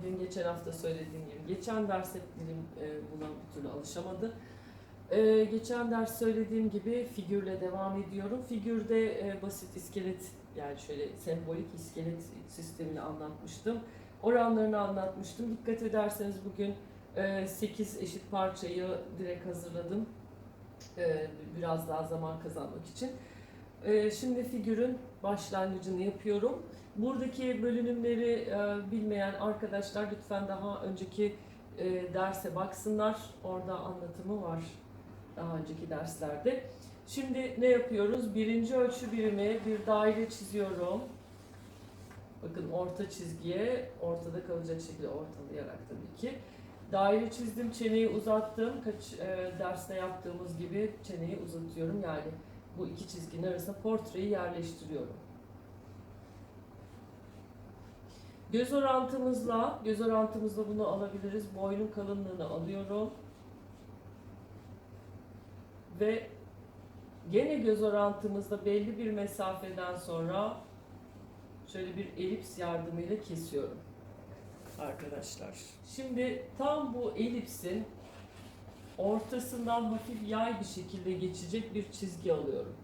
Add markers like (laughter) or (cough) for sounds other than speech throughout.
Bugün geçen hafta söylediğim gibi geçen ders hep dilim e, buna bir türlü alışamadı. E, geçen ders söylediğim gibi figürle devam ediyorum. Figürde e, basit iskelet yani şöyle sembolik iskelet sistemini anlatmıştım. Oranlarını anlatmıştım. Dikkat ederseniz bugün 8 eşit parçayı direkt hazırladım. E, biraz daha zaman kazanmak için. E, şimdi figürün başlangıcını yapıyorum. Buradaki bölünümleri e, bilmeyen arkadaşlar lütfen daha önceki e, derse baksınlar. Orada anlatımı var daha önceki derslerde. Şimdi ne yapıyoruz? Birinci ölçü birimi bir daire çiziyorum. Bakın orta çizgiye ortada kalacak şekilde ortalayarak tabii ki. Daire çizdim, çeneyi uzattım. Kaç e, derste yaptığımız gibi çeneyi uzatıyorum. Yani bu iki çizginin arasına portreyi yerleştiriyorum. Göz orantımızla, göz orantımızla bunu alabiliriz. Boynun kalınlığını alıyorum. Ve gene göz orantımızda belli bir mesafeden sonra şöyle bir elips yardımıyla kesiyorum. Arkadaşlar. Şimdi tam bu elipsin ortasından hafif yay bir şekilde geçecek bir çizgi alıyorum.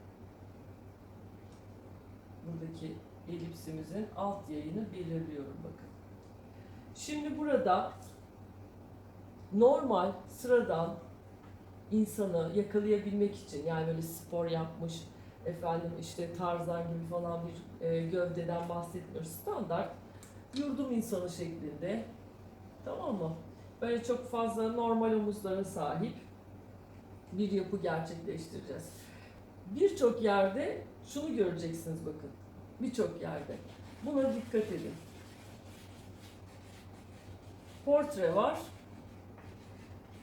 Buradaki elipsimizin alt yayını belirliyorum bakın. Şimdi burada normal sıradan insanı yakalayabilmek için yani böyle spor yapmış efendim işte tarzan gibi falan bir e, gövdeden bahsetmiyoruz. Standart yurdum insanı şeklinde tamam mı? Böyle çok fazla normal omuzlara sahip bir yapı gerçekleştireceğiz. Birçok yerde şunu göreceksiniz bakın. Birçok yerde. Buna dikkat edin. Portre var.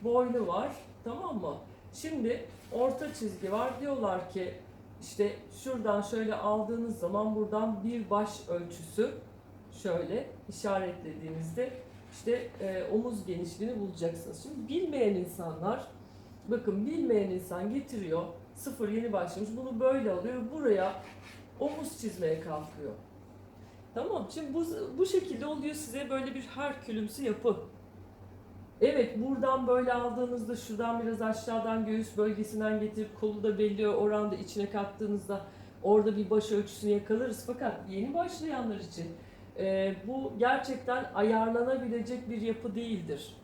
Boynu var. Tamam mı? Şimdi orta çizgi var. Diyorlar ki işte şuradan şöyle aldığınız zaman buradan bir baş ölçüsü şöyle işaretlediğinizde işte e, omuz genişliğini bulacaksınız. Şimdi bilmeyen insanlar bakın bilmeyen insan getiriyor sıfır yeni başlamış bunu böyle alıyor buraya omuz çizmeye kalkıyor. Tamam şimdi bu, bu şekilde oluyor size böyle bir herkülümsü yapı. Evet buradan böyle aldığınızda şuradan biraz aşağıdan göğüs bölgesinden getirip kolu da belli oranda içine kattığınızda orada bir baş ölçüsünü yakalarız. Fakat yeni başlayanlar için e, bu gerçekten ayarlanabilecek bir yapı değildir.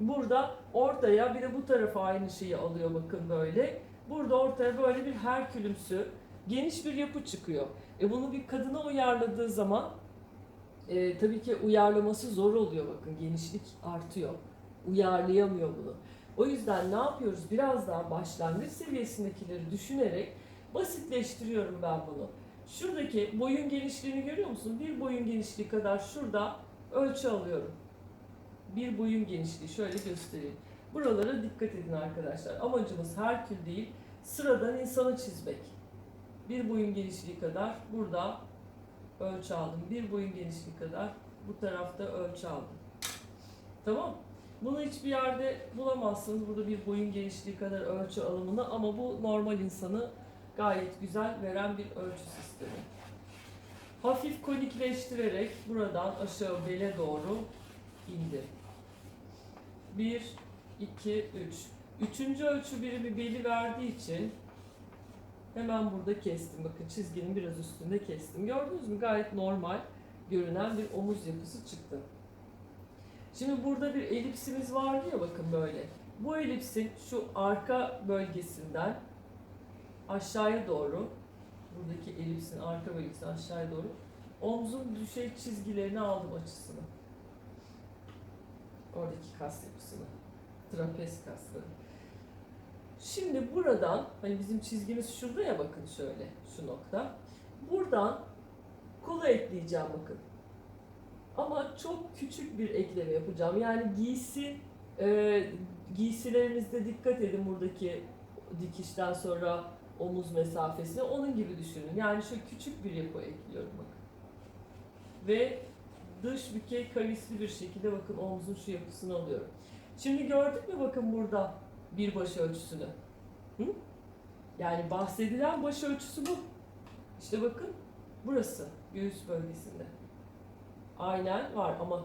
Burada ortaya bir de bu tarafa aynı şeyi alıyor bakın böyle. Burada ortaya böyle bir herkülümsü geniş bir yapı çıkıyor. E bunu bir kadına uyarladığı zaman e, tabii ki uyarlaması zor oluyor bakın genişlik artıyor. Uyarlayamıyor bunu. O yüzden ne yapıyoruz? Biraz daha başlangıç seviyesindekileri düşünerek basitleştiriyorum ben bunu. Şuradaki boyun genişliğini görüyor musun? Bir boyun genişliği kadar şurada ölçü alıyorum. Bir boyun genişliği şöyle göstereyim. Buralara dikkat edin arkadaşlar. Amacımız herkül değil, sıradan insanı çizmek. Bir boyun genişliği kadar burada ölçü aldım. Bir boyun genişliği kadar bu tarafta ölçü aldım. Tamam. Bunu hiçbir yerde bulamazsınız. Burada bir boyun genişliği kadar ölçü alımını ama bu normal insanı gayet güzel veren bir ölçü sistemi. Hafif konikleştirerek buradan aşağı bele doğru indir. 1, 2, 3. Üçüncü ölçü birimi beli verdiği için hemen burada kestim. Bakın çizginin biraz üstünde kestim. Gördünüz mü? Gayet normal görünen bir omuz yapısı çıktı. Şimdi burada bir elipsimiz vardı ya bakın böyle. Bu elipsin şu arka bölgesinden aşağıya doğru buradaki elipsin arka bölgesi aşağıya doğru omzun düşey çizgilerini aldım açısını. Oradaki kas yapısını. Trapez kasları. Şimdi buradan hani bizim çizgimiz şurada ya bakın şöyle şu nokta. Buradan kolu ekleyeceğim bakın. Ama çok küçük bir ekleme yapacağım. Yani giysi e, giysilerinizde dikkat edin buradaki dikişten sonra omuz mesafesine onun gibi düşünün. Yani şu küçük bir yapı ekliyorum bakın. Ve dış bükey kavisli bir şekilde bakın omzun şu yapısını alıyorum. Şimdi gördük mü bakın burada bir baş ölçüsünü? Hı? Yani bahsedilen baş ölçüsü bu. İşte bakın burası göğüs bölgesinde. Aynen var ama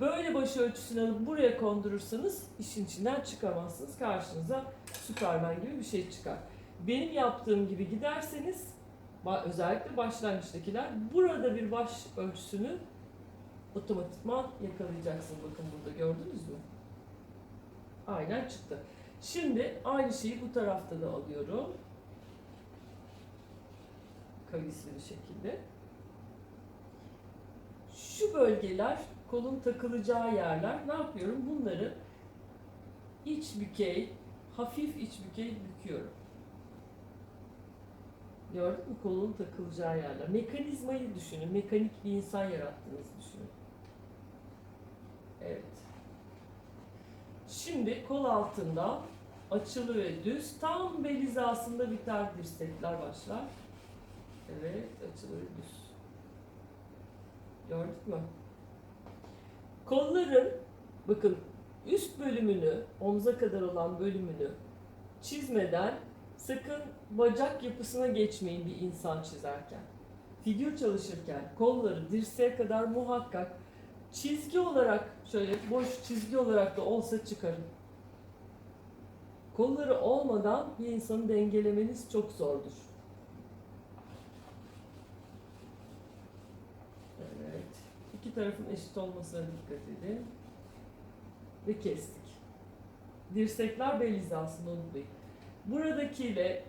böyle baş ölçüsünü alıp buraya kondurursanız işin içinden çıkamazsınız. Karşınıza Süpermen gibi bir şey çıkar. Benim yaptığım gibi giderseniz özellikle başlangıçtakiler burada bir baş ölçüsünü otomatikman yakalayacaksınız. Bakın burada gördünüz mü? Aynen çıktı. Şimdi aynı şeyi bu tarafta da alıyorum. Kavisli bir şekilde. Şu bölgeler kolun takılacağı yerler. Ne yapıyorum? Bunları iç bükey, hafif iç bükey büküyorum. Gördün mü? Kolun takılacağı yerler. Mekanizmayı düşünün. Mekanik bir insan yarattığınızı düşünün. Evet. Şimdi kol altında açılı ve düz. Tam bel hizasında biter dirsekler başlar. Evet, açılı ve düz. Gördük mü? Kolların, bakın üst bölümünü, omza kadar olan bölümünü çizmeden sakın bacak yapısına geçmeyin bir insan çizerken. Figür çalışırken kolları dirseğe kadar muhakkak çizgi olarak şöyle boş çizgi olarak da olsa çıkarın. Kolları olmadan bir insanı dengelemeniz çok zordur. Evet. İki tarafın eşit olmasına dikkat edin. Ve kestik. Dirsekler bel hizasında unutmayın. Buradakiyle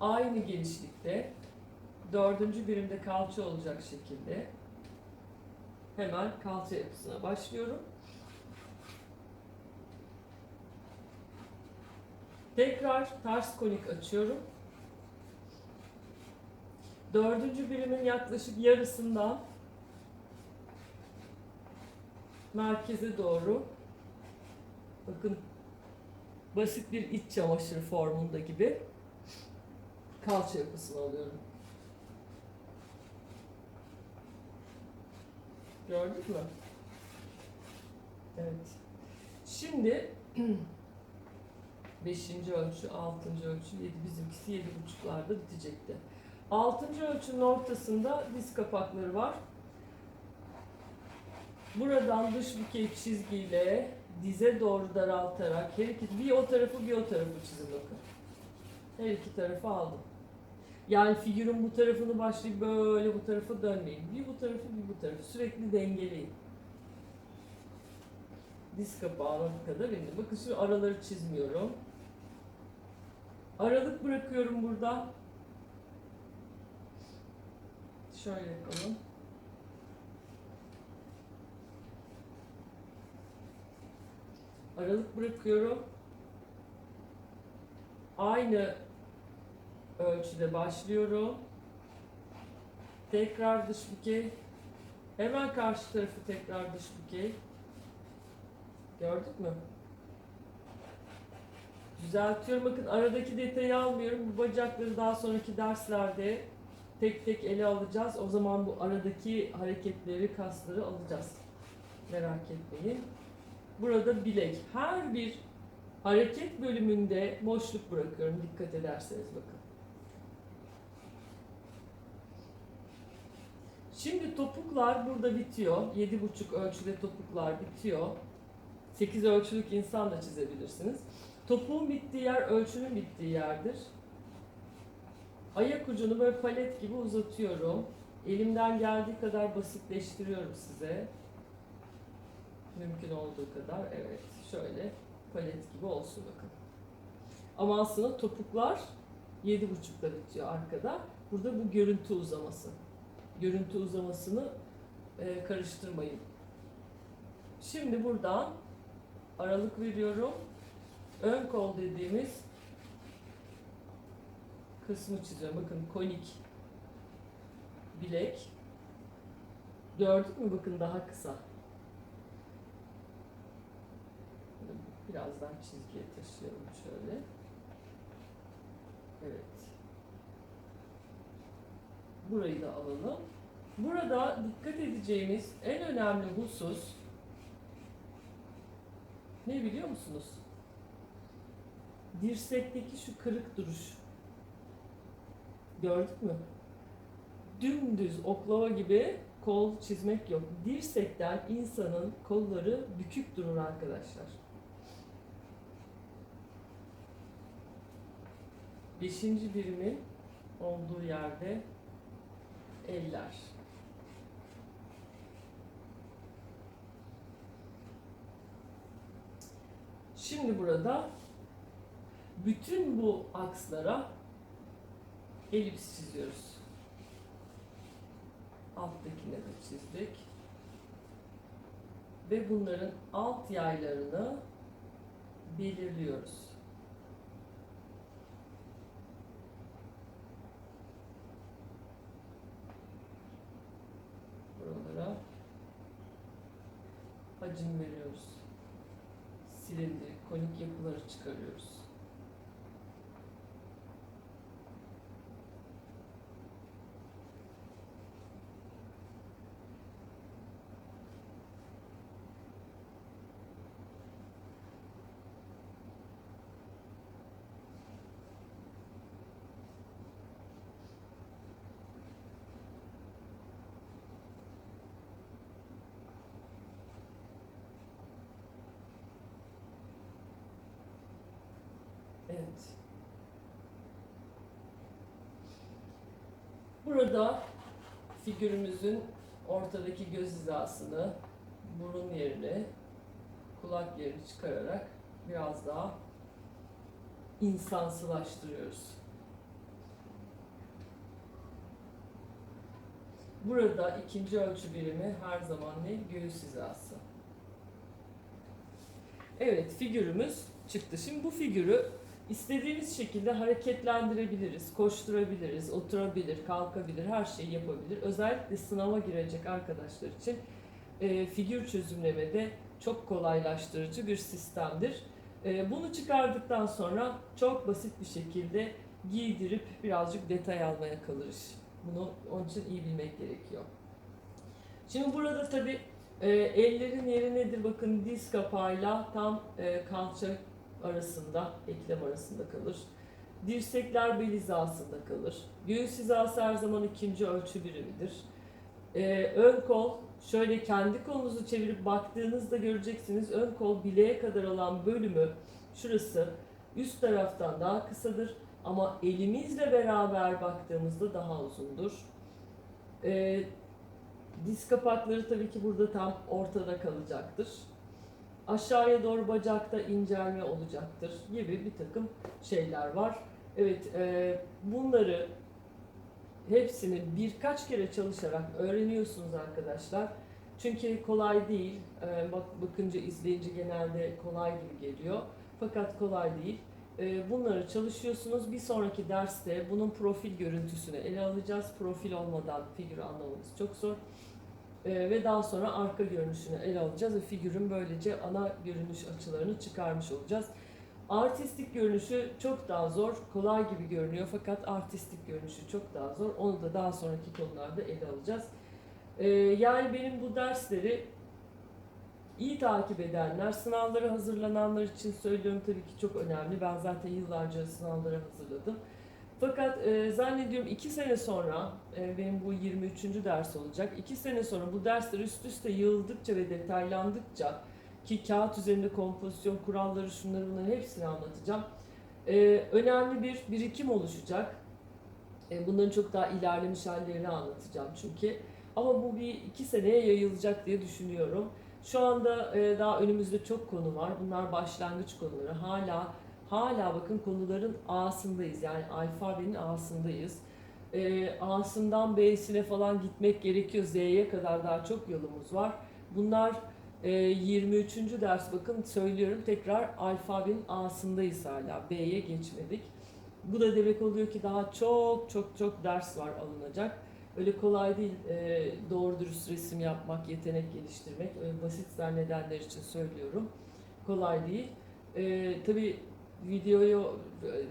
aynı genişlikte dördüncü birimde kalça olacak şekilde hemen kalça yapısına başlıyorum. Tekrar ters konik açıyorum. Dördüncü birimin yaklaşık yarısından merkeze doğru bakın basit bir iç çamaşırı formunda gibi kalça yapısını alıyorum. Gördük mü? Evet. Şimdi (clears throat) beşinci ölçü, altıncı ölçü, yedi bizimkisi yedi buçuklarda bitecekti. Altıncı ölçünün ortasında diz kapakları var. Buradan dış bükey çizgiyle dize doğru daraltarak her iki, bir o tarafı bir o tarafı çizin bakın. Her iki tarafı aldım. Yani figürün bu tarafını başlayıp böyle bu tarafa dönmeyin. Bir bu tarafı bir bu tarafı. Sürekli dengeleyin. Diz kapağına kadar indim. Bakın şu araları çizmiyorum. Aralık bırakıyorum burada. Şöyle yapalım. Aralık bırakıyorum. Aynı ölçüde başlıyorum. Tekrar dış bükey. Hemen karşı tarafı tekrar dış bükey. Gördük mü? Düzeltiyorum. Bakın aradaki detayı almıyorum. Bu bacakları daha sonraki derslerde tek tek ele alacağız. O zaman bu aradaki hareketleri, kasları alacağız. Merak etmeyin. Burada bilek. Her bir hareket bölümünde boşluk bırakıyorum. Dikkat ederseniz bakın. Şimdi topuklar burada bitiyor. 7,5 ölçüde topuklar bitiyor. 8 ölçülük insan da çizebilirsiniz. Topuğun bittiği yer ölçünün bittiği yerdir. Ayak ucunu böyle palet gibi uzatıyorum. Elimden geldiği kadar basitleştiriyorum size. Mümkün olduğu kadar. Evet. Şöyle palet gibi olsun bakın. Ama aslında topuklar 7,5'da bitiyor arkada. Burada bu görüntü uzaması. Görüntü uzamasını e, karıştırmayın. Şimdi buradan aralık veriyorum. Ön kol dediğimiz kısmı çiziyorum. Bakın konik bilek. Gördük mü? Bakın daha kısa. Biraz daha çizgiye taşıyalım şöyle. Evet. Burayı da alalım. Burada dikkat edeceğimiz en önemli husus ne biliyor musunuz? Dirsekteki şu kırık duruş. Gördük mü? dümdüz oklava gibi kol çizmek yok. Dirsekten insanın kolları bükük durur arkadaşlar. Beşinci birimin olduğu yerde eller. Şimdi burada bütün bu akslara elips çiziyoruz. Alttakine de çizdik. Ve bunların alt yaylarını belirliyoruz. Buralara hacim veriyoruz. Silindirik, konik yapıları çıkarıyoruz. Evet. Burada figürümüzün ortadaki göz hizasını, burun yerini, kulak yerini çıkararak biraz daha insansılaştırıyoruz. Burada ikinci ölçü birimi her zaman ne? Göğüs hizası. Evet, figürümüz çıktı. Şimdi bu figürü istediğimiz şekilde hareketlendirebiliriz, koşturabiliriz, oturabilir, kalkabilir, her şeyi yapabilir. Özellikle sınava girecek arkadaşlar için e, figür çözümlemede çok kolaylaştırıcı bir sistemdir. E, bunu çıkardıktan sonra çok basit bir şekilde giydirip birazcık detay almaya kalır iş. Bunu onun için iyi bilmek gerekiyor. Şimdi burada tabi ellerin yeri nedir? Bakın diz kapağıyla tam e, kalça arasında, eklem arasında kalır. Dirsekler bel hizasında kalır. Göğüs hizası her zaman ikinci ölçü birimidir. Ee, ön kol, şöyle kendi kolunuzu çevirip baktığınızda göreceksiniz. Ön kol bileğe kadar olan bölümü, şurası üst taraftan daha kısadır. Ama elimizle beraber baktığımızda daha uzundur. Ee, diz kapakları tabii ki burada tam ortada kalacaktır aşağıya doğru bacakta incelme olacaktır gibi bir takım şeyler var. Evet, e, bunları hepsini birkaç kere çalışarak öğreniyorsunuz arkadaşlar. Çünkü kolay değil. E, bak bakınca izleyince genelde kolay gibi geliyor. Fakat kolay değil. E, bunları çalışıyorsunuz. Bir sonraki derste bunun profil görüntüsünü ele alacağız. Profil olmadan figürü anlamanız çok zor. Ee, ve daha sonra arka görünüşünü ele alacağız ve figürün böylece ana görünüş açılarını çıkarmış olacağız. Artistik görünüşü çok daha zor, kolay gibi görünüyor fakat artistik görünüşü çok daha zor. Onu da daha sonraki konularda ele alacağız. Ee, yani benim bu dersleri iyi takip edenler, sınavlara hazırlananlar için söylüyorum tabii ki çok önemli. Ben zaten yıllarca sınavlara hazırladım. Fakat e, zannediyorum iki sene sonra, e, benim bu 23. ders olacak, iki sene sonra bu dersler üst üste yığıldıkça ve detaylandıkça ki kağıt üzerinde kompozisyon kuralları şunları bunları hepsini anlatacağım. E, önemli bir birikim oluşacak. E, bunların çok daha ilerlemiş hallerini anlatacağım çünkü. Ama bu bir iki seneye yayılacak diye düşünüyorum. Şu anda e, daha önümüzde çok konu var. Bunlar başlangıç konuları. Hala hala bakın konuların A'sındayız. Yani alfabenin A'sındayız. E, A'sından B'sine falan gitmek gerekiyor. Z'ye kadar daha çok yolumuz var. Bunlar e, 23. ders bakın söylüyorum tekrar alfabenin A'sındayız hala. B'ye geçmedik. Bu da demek oluyor ki daha çok çok çok ders var alınacak. Öyle kolay değil e, doğru dürüst resim yapmak, yetenek geliştirmek. Öyle basit zannedenler için söylüyorum. Kolay değil. E, tabii videoyu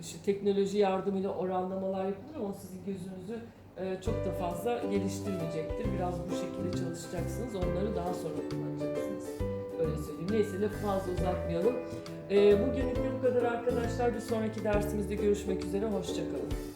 işte teknoloji yardımıyla oranlamalar yapılır ama sizin gözünüzü e, çok da fazla geliştirmeyecektir. Biraz bu şekilde çalışacaksınız. Onları daha sonra kullanacaksınız. Öyle söyleyeyim. Neyse lafı fazla uzatmayalım. E, bugünlük bu kadar arkadaşlar. Bir sonraki dersimizde görüşmek üzere. Hoşçakalın.